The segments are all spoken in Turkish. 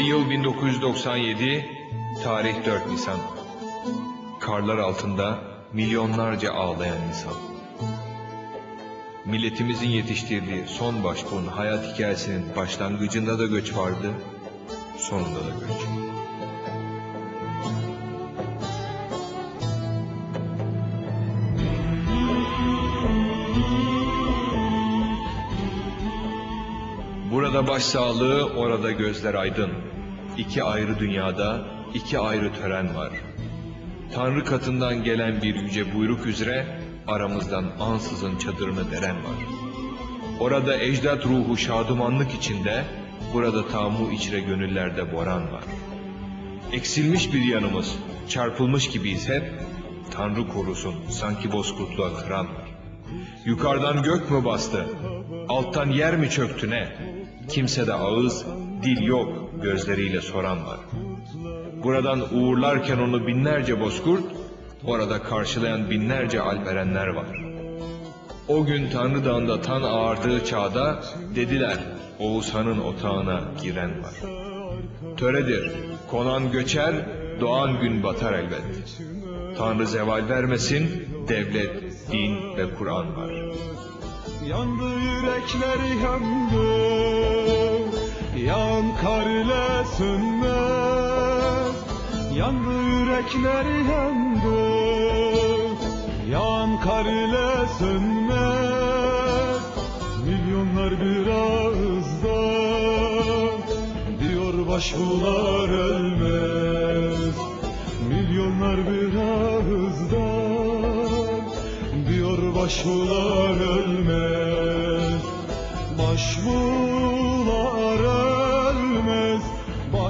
Yıl 1997, tarih 4 Nisan. Karlar altında milyonlarca ağlayan insan. Milletimizin yetiştirdiği son başbuğun hayat hikayesinin başlangıcında da göç vardı, sonunda da göç. Burada başsağlığı, orada gözler aydın. İki ayrı dünyada iki ayrı tören var. Tanrı katından gelen bir yüce buyruk üzere aramızdan ansızın çadırını deren var. Orada ecdat ruhu şadumanlık içinde, burada tamu içre gönüllerde boran var. Eksilmiş bir yanımız, çarpılmış gibiyiz hep, Tanrı korusun sanki bozkurtluğa kıran var. Yukarıdan gök mü bastı, alttan yer mi çöktü ne? Kimse de ağız, dil yok gözleriyle soran var. Buradan uğurlarken onu binlerce bozkurt, orada karşılayan binlerce alperenler var. O gün Tanrı Dağı'nda tan ağardığı çağda dediler Oğuz Han'ın otağına giren var. Töredir, konan göçer, doğan gün batar elbet. Tanrı zeval vermesin, devlet, din ve Kur'an var. Yandı yürekleri yandı Yan kar ile sönmez Yandı yürekleri yandı Yan kar ile sönmez. Milyonlar bir ağızdan Diyor başbuğlar ölmez. Milyonlar bir ağızdan Diyor başbuğlar ölmez. Ölmez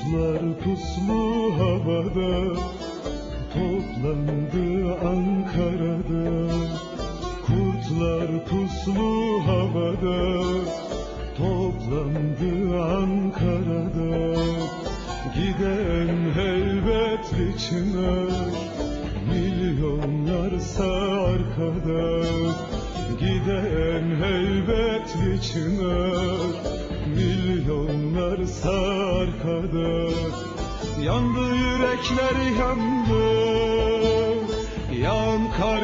Kurtlar puslu havada Toplandı Ankara'da. Kurtlar puslu havada Toplandı Ankara'da. Giden helbet çınar Milyonlarsa arkada Giden helbet çınar Milyonlarsa arkada Yandı yürekleri yandı Yan kar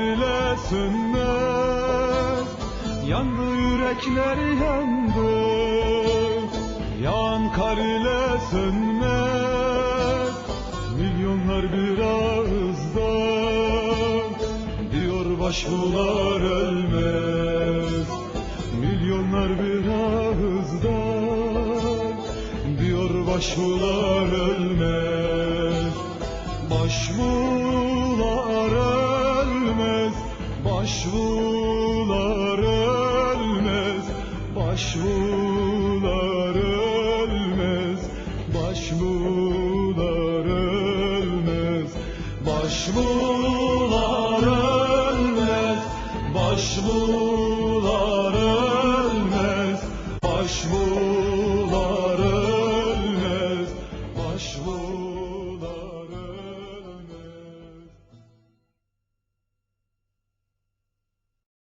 sönmez Yandı yürekleri yandı Yan kar sönmez Milyonlar bir ağızdan Diyor başbuğlar ölmez Kadınlar biraz Diyor başvular ölmez. Başvular ölmez Başvular ölmez. Başvular ölmez Başvular ölmez. Başvular ölmez Başvular